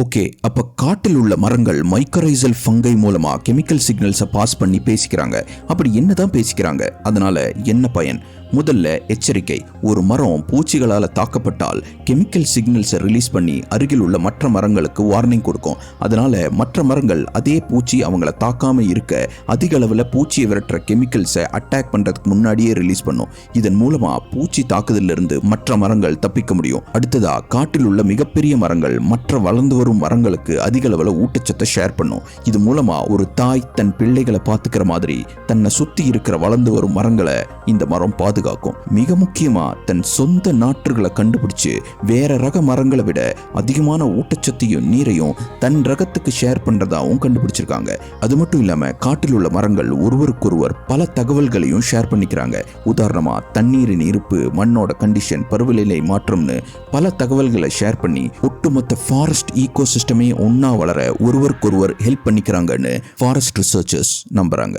Okay அப்ப காட்டில் உள்ள மரங்கள் மைக்கரைசல் ஃபங்கை மூலமா கெமிக்கல் சிக்னல்ஸை பாஸ் பண்ணி பேசிக்கிறாங்க. அப்படி என்னதான் பேசிக்கிறாங்க? அதனால என்ன பயன்? முதல்ல எச்சரிக்கை. ஒரு மரம் பூச்சிகளால் தாக்கப்பட்டால் கெமிக்கல் சிக்னல்ஸை ரிலீஸ் பண்ணி அருகில் உள்ள மற்ற மரங்களுக்கு வார்னிங் கொடுக்கும். அதனால மற்ற மரங்கள் அதே பூச்சி அவங்கள தாக்காம இருக்க அதிக அளவில் பூச்சியை விரட்டுற கெமிக்கல்ஸை அட்டாக் பண்றதுக்கு முன்னாடியே ரிலீஸ் பண்ணும். இதன் மூலமா பூச்சி தாக்குதலிருந்து மற்ற மரங்கள் தப்பிக்க முடியும். அடுத்ததா காட்டில் உள்ள மிகப்பெரிய மரங்கள் மற்ற வளர்ந்து வரும் மரங்களுக்கு அதிக அளவில் ஊட்டச்சத்தை ஷேர் பண்ணும். இது மூலமாக ஒரு தாய் தன் பிள்ளைகளை பார்த்துக்கிற மாதிரி தன்னை சுற்றி இருக்கிற வளர்ந்து வரும் மரங்களை இந்த மரம் பாதுகாக்கும். மிக முக்கியமாக தன் சொந்த நாற்றுகளை கண்டுபிடிச்சு வேற ரக மரங்களை விட அதிகமான ஊட்டச்சத்தையும் நீரையும் தன் ரகத்துக்கு ஷேர் பண்ணுறதாகவும் கண்டுபிடிச்சிருக்காங்க. அது மட்டும் இல்லாமல் காட்டில் உள்ள மரங்கள் ஒருவருக்கொருவர் பல தகவல்களையும் ஷேர் பண்ணிக்கிறாங்க. உதாரணமா தண்ணீரின் இருப்பு மண்ணோட கண்டிஷன் பருவநிலை மாற்றம்னு பல தகவல்களை ஷேர் பண்ணி ஒட்டுமொத்த ஃபாரஸ்ட் ஈ ஈகோ சிஸ்டமே ஒன்னா வளர ஒருவருக்கொருவர் ஹெல்ப் பண்ணிக்கிறாங்கன்னு ஃபாரஸ்ட் ரிசர்ச்சர்ஸ் நம்புறாங்க.